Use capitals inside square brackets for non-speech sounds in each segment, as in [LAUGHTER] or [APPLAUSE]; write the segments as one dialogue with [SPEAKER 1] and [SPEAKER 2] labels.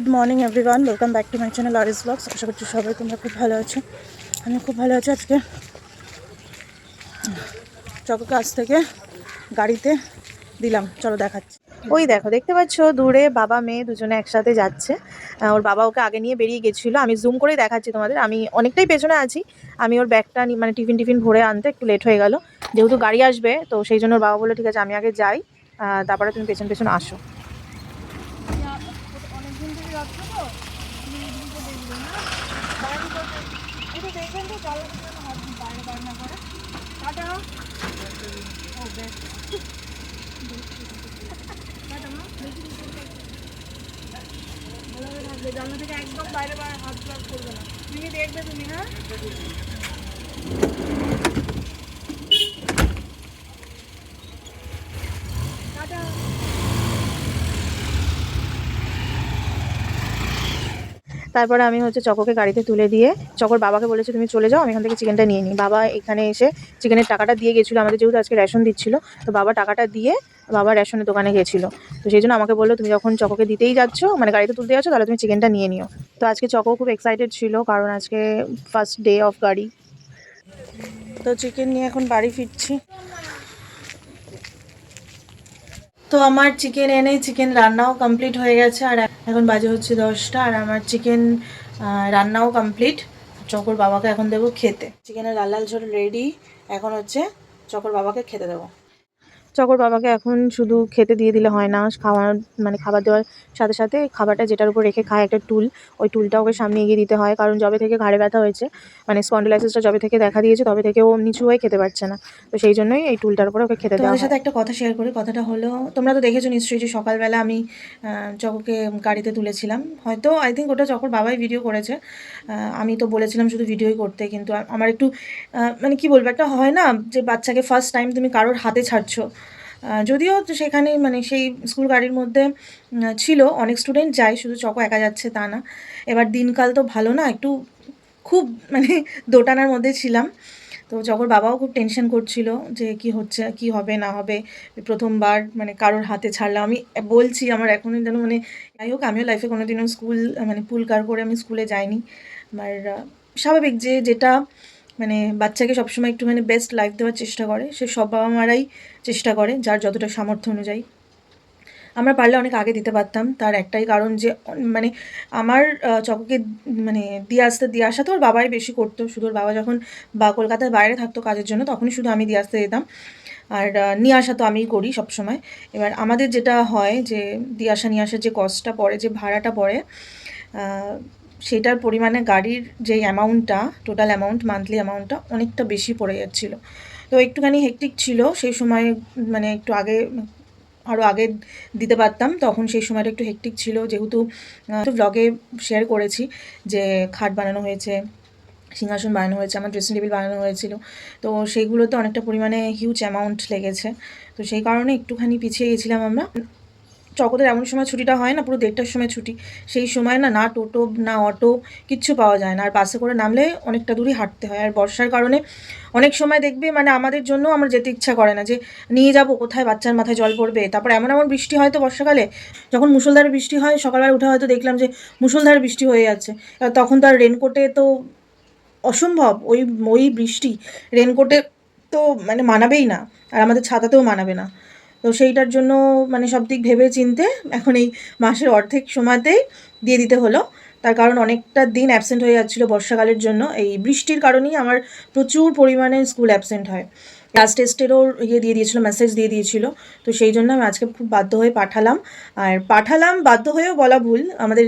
[SPEAKER 1] Good morning everyone welcome back to my channel Aris blogs আশা করছি সবাই তোমরা খুব ভালো আছো। আমি খুব ভালো আছি আজকে। চক কাছ থেকে গাড়িতে দিলাম। চলো দেখাচ্ছি। ওই দেখো, দেখতে পাচ্ছ? দূরে বাবা, মেয়ে দুজনে একসাথে যাচ্ছে। ওর বাবা ওকে আগে নিয়ে বেরিয়ে গেছিল। আমি জুম করেই দেখাচ্ছি তোমাদের। আমি অনেকটাই পেছনে আছি। আমি ওর ব্যাগটা মানে টিফিন টিফিন ভরে আনতে একটু লেট হয়ে গেল। যেহেতু গাড়ি আসবে, তো সেই জন্য ওর বাবা বলল, ঠিক আছে, আমি আগে যাই। তারপরে তুমি পেছন পেছন আসো। জানলা থেকে একদম বাইরে বাইরে হাত করবে না। তুমি দেখবে তুমি হ্যাঁ টাটা তারপরে আমি হচ্ছে চকোকে গাড়িতে তুলে দিয়ে চকোর বাবাকে বলেছি, তুমি চলে যাও, আমি এখান থেকে চিকেনটা নিয়ে নিই। বাবা এখানে এসে চিকেনের টাকাটা দিয়ে গেছিল, আমাদের যেহেতু আজকে রেশন দিচ্ছিল, তো বাবা টাকাটা দিয়ে বাবা রেশনের দোকানে গেছিল। তো সেই জন্য আমাকে বলল, তুমি যখন চকোকে দিতেই যাচ্ছ মানে গাড়িতে তুলতে যাচ্ছ, তাহলে তুমি চিকেনটা নিয়ে নিও। তো আজকে চকো খুব এক্সাইটেড ছিল, কারণ আজকে ফার্স্ট ডে অফ গাড়ি। তো চিকেন নিয়ে এখন বাড়ি ফিরছি। তো আমার চিকেন এনে চিকেন রান্নাও কমপ্লিট হয়ে গেছে, আর এখন বাজে হচ্ছে দশটা, আর আমার চিকেন রান্নাও কমপ্লিট চকর বাবাকে এখন দেবো খেতে। চিকেনের লাল লাল ঝোল রেডি এখন হচ্ছে চকর বাবাকে খেতে দেবো। চকর বাবাকে এখন শুধু খেতে দিয়ে দিলে হয় না খাওয়ার মানে খাবার দেওয়ার সাথে সাথে খাবারটা যেটার উপর রেখে খায় একটা টুল ওই টুলটা ওকে সামনে এগিয়ে দিতে হয়। কারণ যবে থেকে ঘাড়ে ব্যথা হয়েছে মানে স্পন্ডিলাইসিসটা যবে থেকে দেখা দিয়েছে তবে থেকে ও নিচু হয়ে খেতে পারছে না। তো সেই জন্যই এই টুলটার উপরে ওকে খেতে দেওয়া সাথে একটা কথা শেয়ার করি কথাটা হলো তোমরা তো দেখেছ নিশ্চয়ই যে সকালবেলা আমি আহ, চকরকে গাড়িতে তুলেছিলাম। হয়তো আই থিঙ্ক ওটা চকর বাবাই ভিডিও করেছে। আমি তো বলেছিলাম শুধু ভিডিওই করতে কিন্তু আমার একটু মানে কি বলব একটা হয় না যে বাচ্চাকে ফার্স্ট টাইম তুমি কারোর হাতে ছাড়ছো। যদিও সেখানে মানে সেই স্কুল গাড়ির মধ্যে ছিল। অনেক স্টুডেন্ট যায়, শুধু চকো একা যাচ্ছে তা না। এবার দিনকাল তো ভালো না, একটু খুব মানে [LAUGHS] দোটানার মধ্যে ছিলাম। তো চকর বাবাও খুব টেনশন করছিল যে কি হচ্ছে, কি হবে, না হবে। প্রথমবার মানে কারোর হাতে ছাড়লাম। আমি বলছি, আমার এখনও যেন মানে যাই হোক, আমিও লাইফে কোনোদিনও স্কুল মানে পুল কার করে আমি স্কুলে যাইনি। আমার স্বাভাবিক যে যেটা মানে বাচ্চাকে সবসময় একটু মানে বেস্ট লাইফ দেওয়ার চেষ্টা করে। সে সব বাবা মারাই চেষ্টা করে, যার যতটা সামর্থ্য অনুযায়ী। আমরা পারলে অনেক আগে দিতে পারতাম। তার একটাই কারণ যে মানে আমার চককে মানে দিয়ে আসতে, দিয়ে আসা তো ওর বাবাই বেশি করতো। শুধু ওর বাবা যখন বা কলকাতার বাইরে থাকতো কাজের জন্য, তখনই শুধু আমি দিয়ে আসতে যেতাম আর নিয়ে আসা তো আমিই করি সবসময়। এবার আমাদের যেটা হয় যে, দিয়ে আসা, নিয়ে আসার যে কস্টটা পড়ে, যে ভাড়াটা পড়ে সেটার পরিমাণে গাড়ির যে অ্যামাউন্টটা টোটাল অ্যামাউন্ট মান্থলি অ্যামাউন্টটা অনেকটা বেশি পড়ে যাচ্ছিল। তো একটুখানি হেকটিক ছিল, সেই সময় মানে একটু আগে আরও আগে দিতে পারতাম, তখন সেই সময়টা একটু হেকটিক ছিল। যেহেতু ব্লগে শেয়ার করেছি যে খাট বানানো হয়েছে, সিংহাসন বানানো হয়েছে, আমার ড্রেসিং টেবিল বানানো হয়েছিল। তো সেইগুলোতে অনেকটা পরিমাণে হিউজ অ্যামাউন্ট লেগেছে। তো সেই কারণে একটুখানি পিছিয়ে গেছিলাম আমরা। চকোদের এমন সময় ছুটিটা হয় না, পুরো দেড়টার সময় ছুটি। সেই সময় না না টোটো, না অটো, কিচ্ছু পাওয়া যায় না। আর বাসে করে নামলে অনেকটা দূরই হাঁটতে হয়। আর বর্ষার কারণে অনেক সময় দেখবে মানে আমাদের জন্য আমার যেতে ইচ্ছা করে না যে, নিয়ে যাব কোথায়, বাচ্চার মাথায় জল পড়বে। তারপর এমন এমন বৃষ্টি হয় তো বর্ষাকালে, যখন মুসলধারে বৃষ্টি হয়, সকালবেলা উঠে হয়তো দেখলাম যে মুসলধারে বৃষ্টি হয়ে যাচ্ছে। তখন তো আর রেনকোটে তো অসম্ভব। ওই ওই বৃষ্টি রেনকোটে তো মানে মানাবেই না। আর আমাদের ছাতাতেও মানাবে না। তো সেইটার জন্য মানে সব দিক ভেবে চিনতে এখন এই মাসের অর্ধেক সময়তেই দিয়ে দিতে হলো। তার কারণ অনেকটা দিন অ্যাবসেন্ট হয়ে যাচ্ছিল বর্ষাকালের জন্য। এই বৃষ্টির কারণেই আমার প্রচুর পরিমাণে স্কুল অ্যাবসেন্ট হয়। ক্লাস টেস্টেরও ইয়ে দিয়ে দিয়েছিল মেসেজ দিয়ে দিয়েছিল। তো সেই জন্য আমি আজকে খুব বাধ্য হয়ে পাঠালাম। আর পাঠালাম, বাধ্য হয়েও বলা ভুল। আমাদের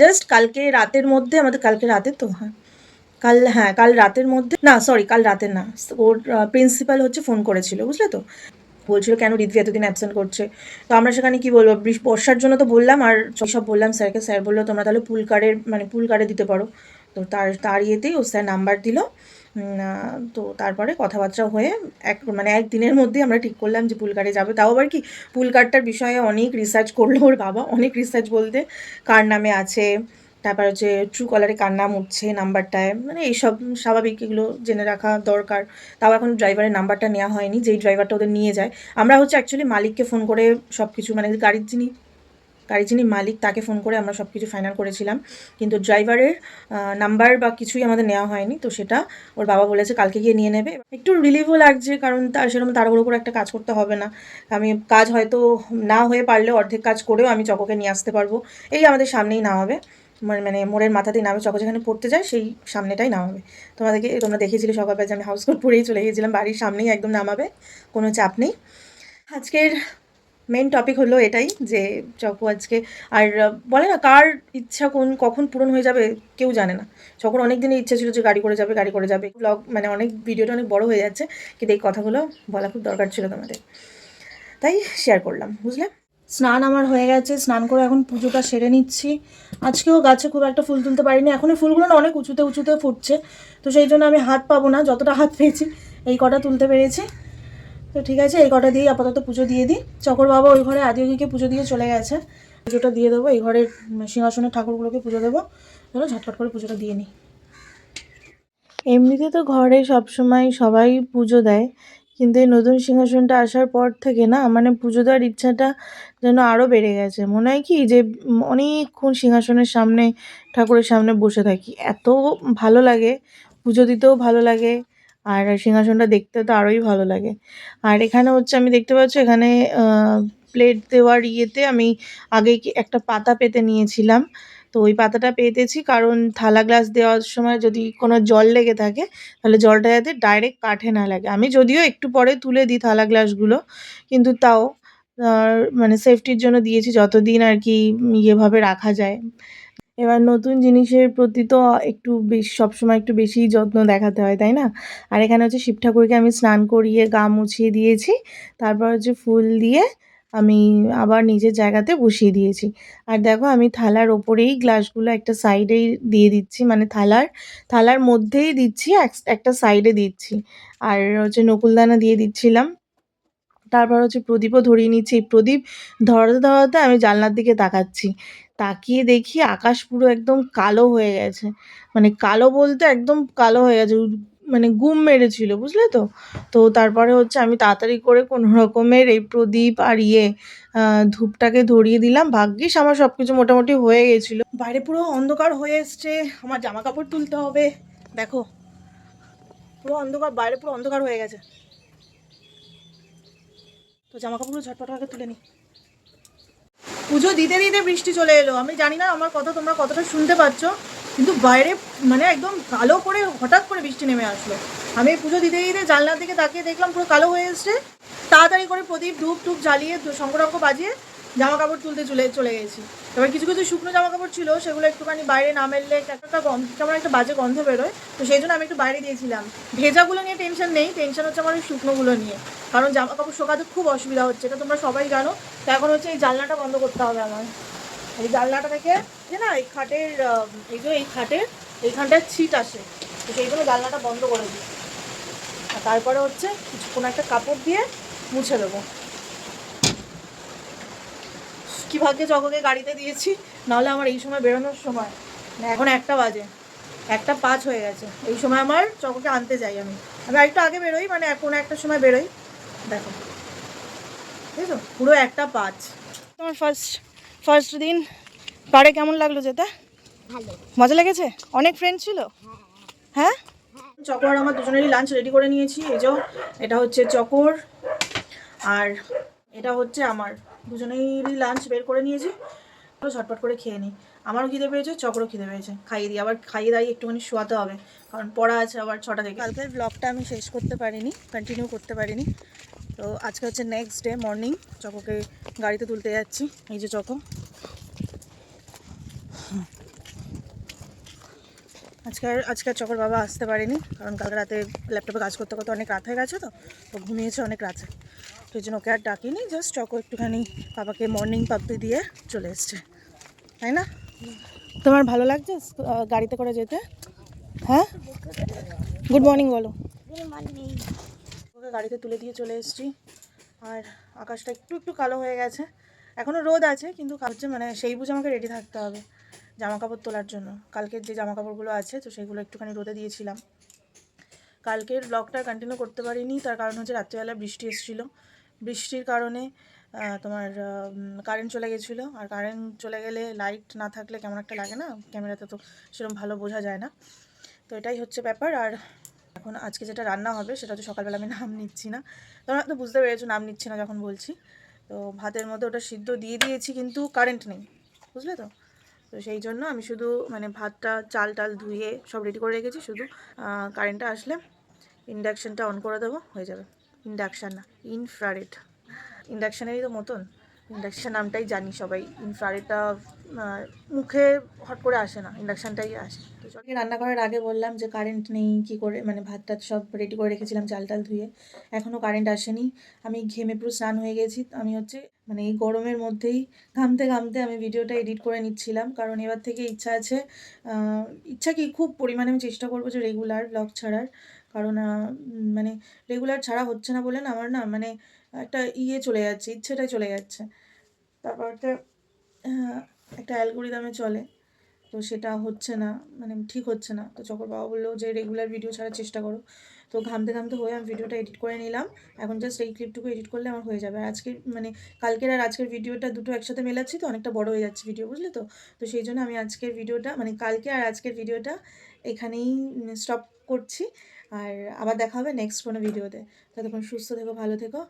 [SPEAKER 1] জাস্ট কালকে রাতের মধ্যে, আমাদের কালকে রাতে তো হ্যাঁ। কাল হ্যাঁ কাল রাতের মধ্যে, না সরি কাল রাতের না। ওর প্রিন্সিপাল হচ্ছে ফোন করেছিল, বুঝলে তো? বলছিল, কেন রিদ্রি এতদিন অ্যাবসেন্ট করছে? তো আমরা সেখানে কি বলব? বর্ষার জন্য তো বললাম, আর সব বললাম স্যারকে। স্যার বলল, তোমরা তাহলে পুল কার্ডের মানে পুল কার্ডে দিতে পারো। তো তার তার ইয়েতেই ও স্যার নাম্বার দিল। তো তারপরে কথাবার্তা হয়ে এক মানে একদিনের মধ্যেই আমরা ঠিক করলাম যে পুল কার্ডে যাবে। তাও আবার কি পুল কার্ডটার বিষয়ে অনেক রিসার্চ করল ওর বাবা। অনেক রিসার্চ বলতে কার নামে আছে তারপর হচ্ছে ট্রু কলারে কার নাম উঠছে নাম্বারটায় মানে এইসব স্বাভাবিক এগুলো জেনে রাখা দরকার। তাও এখন ড্রাইভারের নাম্বারটা নেওয়া হয়নি, যেই ড্রাইভারটা ওদের নিয়ে যায়। আমরা হচ্ছে অ্যাকচুয়ালি মালিককে ফোন করে সব কিছু মানে গাড়ির যিনি গাড়ির যিনি মালিক তাকে ফোন করে আমরা সব কিছু ফাইনাল করেছিলাম। কিন্তু ড্রাইভারের নাম্বার বা কিছুই আমাদের নেওয়া হয়নি, তো সেটা ওর বাবা বলেছে কালকে গিয়ে নিয়ে নেবে। একটু রিলিভও লাগছে, কারণ তার সেরকম তাড়াহুড়ো করে একটা কাজ করতে হবে না। আমি কাজ হয়তো না হয়ে পারলেও অর্ধেক কাজ করেও আমি চকোকে নিয়ে আসতে পারব। এই আমাদের সামনেই না মানে মানে মানে মোড়ের মাথাতেই নামে চকো যেখানে পড়তে যায় সেই সামনেটাই নামাবে। তোমাদেরকে, তোমরা দেখেছিলে সকালবেলা যে আমি হাউস কোট পরেই চলে গিয়েছিলাম, বাড়ির সামনেই একদম নামাবে, কোনো চাপ নেই। আজকের মেন টপিক হলো এটাই যে চকু আজকে, আর বলে না কার ইচ্ছা কোন, কখন পূরণ হয়ে যাবে কেউ জানে না। চকুর অনেক দিনের ইচ্ছা ছিল যে গাড়ি করে যাবে, গাড়ি করে যাবে ব্লগ মানে অনেক ভিডিওটা অনেক বড় হয়ে যাচ্ছে, কিন্তু এই কথাগুলো বলা খুব দরকার ছিল তোমাদের। তাই শেয়ার করলাম, বুঝলে? স্নান আমার হয়ে গেছে, স্নান করে এখন পুজোটা সেরে নিচ্ছি। আজকেও গাছে খুব একটা ফুল তুলতে পারিনি এখন এই ফুলগুলো না অনেক উঁচুতে উঁচুতে ফুটছে। তো সেই জন্য আমি হাত পাবো না, যতটা হাত পেয়েছি, এই কটা তুলতে পেরেছি। তো ঠিক আছে, এই কটা দিয়েই আপাতত পুজো দিয়ে দিই। চকর বাবা ওই ঘরে আদিকে পুজো দিয়ে চলে গেছে। পুজোটা দিয়ে দেবো, এই ঘরের সিংহাসনের ঠাকুরগুলোকে পুজো দেবো। চলো ঝটপট করে পুজোটা দিয়ে নিই। এমনিতে তো ঘরে সবসময় সবাই পুজো দেয়। কিন্তু এই নতুন সিংহাসনটা আসার পর থেকে না মানে পুজো দেওয়ার ইচ্ছাটা যেন আরও বেড়ে গেছে। মনে হয় কি যে অনেকক্ষণ সিংহাসনের সামনে, ঠাকুরের সামনে বসে থাকি। এত ভালো লাগে, পুজো দিতেও ভালো লাগে আর সিংহাসনটা দেখতে তো আরোই ভালো লাগে। আর এখানে হচ্ছে আমি দেখতে পাচ্ছি এখানে প্লেট দেওয়ার ইয়েতে আমি আগে একটা পাতা পেতে নিয়েছিলাম। তো ওই পাতাটা পেতেছি। কারণ থালা গ্লাস দেওয়ার সময় যদি কোনো জল লেগে থাকে, তাহলে জলটা যাতে ডাইরেক্ট কাঠে না লাগে। আমি যদিও একটু পরে তুলে দিই থালা গ্লাসগুলো, কিন্তু তাও মানে সেফটির জন্য দিয়েছি যতদিন আর কি ইয়েভাবে রাখা যায়। এবার নতুন জিনিসের প্রতি তো একটু বেশ, সবসময় একটু বেশিই যত্ন দেখাতে হয়, তাই না? আর এখানে হচ্ছে শিব ঠাকুরকে আমি স্নান করিয়ে গা মুছিয়ে দিয়েছি। তারপর হচ্ছে ফুল দিয়ে আমি আবার নিজের জায়গাতে বসিয়ে দিয়েছি। আর দেখো আমি থালার ওপরেই গ্লাসগুলো একটা সাইডেই দিয়ে দিচ্ছি মানে থালার থালার মধ্যেই দিচ্ছি, এক- একটা সাইডে দিচ্ছি। আর হচ্ছে নকুলদানা দিয়ে দিচ্ছিলাম। তারপর হচ্ছে প্রদীপও ধরিয়ে নিচ্ছি। প্রদীপ ধরাতে ধরাতে আমি জানলার দিকে তাকাচ্ছি। তাকিয়ে দেখি আকাশ পুরো একদম কালো হয়ে গেছে। মানে কালো বলতে একদম কালো হয়ে গেছে। মানে গুম মেরেছিল, বুঝলে তো? তো তারপরে হচ্ছে আমি তাড়াতাড়ি করে কোনো রকমের এই প্রদীপ আর ইয়ে ধূপটাকে ধরিয়ে দিলাম। ভাগ্যিস আমার সব কিছু মোটামুটি হয়ে গেছিল। বাইরে পুরো অন্ধকার হয়ে এসছে। আমার জামা কাপড় তুলতে হবে। দেখো, পুরো অন্ধকার, বাইরে পুরো অন্ধকার হয়ে গেছে। তো জামা কাপড়গুলো ঝটপট আগে তুলে নি। পুজো দিতে দিতে বৃষ্টি চলে এলো। আমি জানি না আমার কথা তোমরা কতটা শুনতে পাচ্ছ। কিন্তু বাইরে মানে একদম কালো করে হঠাৎ করে বৃষ্টি নেমে আসলো। আমি পুজো দিতে দিতে জানলার দিকে তাকিয়ে দেখলাম পুরো কালো হয়ে এসছে। তাড়াতাড়ি করে প্রদীপ ধূপ টুপ জ্বালিয়ে শঙ্করাঙ্ক বাজিয়ে জামা কাপড় তুলতে চলে চলে গেছি। এবার কিছু কিছু শুকনো জামা কাপড় ছিল, সেগুলো একটুখানি বাইরে না মেললে একটা গন্ধ কেমন একটা বাজে গন্ধ বেরোয়। তো সেই জন্য আমি একটু বাইরে দিয়েছিলাম। ভেজাগুলো নিয়ে টেনশন নেই টেনশন হচ্ছে আমার ওই শুকনোগুলো নিয়ে। কারণ জামা কাপড় শোকাতে খুব অসুবিধা হচ্ছে, এটা তোমরা সবাই জানো। তো এখন হচ্ছে এই জানলাটা বন্ধ করতে হবে আমার। এই জানলাটা থেকে যে না, এই খাটের এই যে এই খাটের, এইখানটায় ছিট আসে। তো সেই জন্য জানলাটা বন্ধ করে দিই। আর তারপরে হচ্ছে কিছু কোনো একটা কাপড় দিয়ে মুছে দেবো। কি ভাগ্যে জগকে গাড়িতে দিয়েছি, নাহলে আমার এই সময় বেরোনোর সময়। না এখন একটা বাজে, একটা পাঁচ হয়ে গেছে। এই সময় আমার চককে আনতে যাই আমি। আমি একটু আগে বেরোই মানে কোনো একটা সময় বেরোই। দেখো ঠিক পুরো একটা পাঁচ। তোমার ফার্স্ট ফার্স্ট দিন পাড়ে কেমন লাগল যেতে? মজা লেগেছে? অনেক ফ্রেন্ড ছিল? হ্যাঁ? চকর আমার দুজনেরই লাঞ্চ রেডি করে নিয়েছি। এই যে এটা হচ্ছে চকর আর এটা হচ্ছে আমার। দুজনেরই লাঞ্চ বের করে নিয়েছি। ঝটপট করে খেয়ে নিই। আমারও খিদে পেয়েছে চকরও খিদে পেয়েছে। খাইয়ে দিই। আবার খাইয়ে দাঁড়িয়ে একটুখানি শোয়াতে হবে। কারণ পড়া আছে আবার ছটা থেকে। কালকের ব্লগটা আমি শেষ করতে পারিনি কন্টিনিউ করতে পারিনি। তো আজকে হচ্ছে নেক্সট ডে মর্নিং চকোকে গাড়িতে তুলতে যাচ্ছি, এই যে চকো। আজকে আজকে চকর বাবা আসতে পারেনি, কারণ কালকে রাতে ল্যাপটপে কাজ করতে করতে অনেক রাত হয়ে গেছে তো তো ঘুমিয়েছে অনেক রাতে। তো এই জন্য ওকে আর ডাকিনি জাস্ট চকো একটুখানি বাবাকে মর্নিং পাপ্পি দিয়ে চলে এসছে। তাই না? তোমার ভালো লাগছে গাড়িতে করে যেতে? হ্যাঁ? গুড মর্নিং বলো। গাড়িতে তুলে দিয়ে চলে এসেছি। আর আকাশটা একটু একটু কালো হয়ে গেছে। এখনও রোদ আছে, কিন্তু হচ্ছে মানে সেই বুঝে আমাকে রেডি থাকতে হবে জামা কাপড় তোলার জন্য। কালকের যে জামা কাপড়গুলো আছে, তো সেগুলো একটুখানি রোদে দিয়েছিলাম। কালকের ব্লগটা কন্টিনিউ করতে পারিনি, তার কারণ হচ্ছে রাত্রিবেলা বৃষ্টি এসেছিল। বৃষ্টির কারণে তোমার কারেন্ট চলে গেছিল। আর কারেন্ট চলে গেলে লাইট না থাকলে কেমন একটা লাগে না? ক্যামেরাতে তো সেরকম ভালো বোঝা যায় না। তো এটাই হচ্ছে ব্যাপার। আর এখন আজকে যেটা রান্না হবে সেটা হচ্ছে সকালবেলা আমি নাম নিচ্ছি না। তোমরা তো বুঝতে পেরেছ নাম নিচ্ছি না যখন বলছি। তো ভাতের মধ্যে ওটা সিদ্ধ দিয়ে দিয়েছি কিন্তু কারেন্ট নেই, বুঝলে তো? তো সেই জন্য আমি শুধু মানে ভাতটা চাল টাল ধুয়ে সব রেডি করে রেখেছি, শুধু কারেন্টটা আসলে ইন্ডাকশানটা অন করে দেবো, হয়ে যাবে। ইন্ডাকশান না ইনফ্রারেড ইন্ডাকশানেরই তো মতন। ইন্ডাকশান নামটাই জানি সবাই। ইনফ্রারেডটা মুখে হট করে আসে না ইন্ডাকশানটাই আসে। রান্না করার আগে বললাম যে কারেন্ট নেই, কি করে মানে ভাত টাত সব রেডি করে রেখেছিলাম চাল টাল ধুয়ে। এখনও কারেন্ট আসেনি। আমি ঘেমে পুরো স্নান হয়ে গেছি। আমি হচ্ছে মানে এই গরমের মধ্যেই ঘামতে ঘামতে আমি ভিডিওটা এডিট করে নিচ্ছিলাম। কারণ এবার থেকে ইচ্ছা আছে ইচ্ছা কি, খুব পরিমাণে আমি চেষ্টা করব যে রেগুলার ব্লগ ছাড়ার। কারণ মানে রেগুলার ছাড়া হচ্ছে না বলে না, আমার না মানে একটা ইয়ে চলে যাচ্ছে, ইচ্ছেটাই চলে যাচ্ছে। তারপর একটা অ্যালগোরিদমে চলে। তো সেটা হচ্ছে না মানে ঠিক হচ্ছে না। তো চকর বাবা বলল যে রেগুলার ভিডিও ছাড়ার চেষ্টা করো। তো ঘামতে ঘামতে হয়ে আমি ভিডিওটা এডিট করে নিলাম। এখন জাস্ট এই ক্লিপটুকু এডিট করলে আমার হয়ে যাবে। আর আজকের মানে কালকের আর আজকের ভিডিওটা দুটো একসাথে মেলাচ্ছি তো অনেকটা বড় হয়ে যাচ্ছে ভিডিও বুঝলে তো? তো সেই জন্য আমি আজকের ভিডিওটা মানে কালকে আর আজকের ভিডিওটা এখানেই স্টপ করছি। আর আবার দেখা হবে নেক্সট কোনো ভিডিওতে ততক্ষণ সুস্থ থেকো, ভালো থেকো।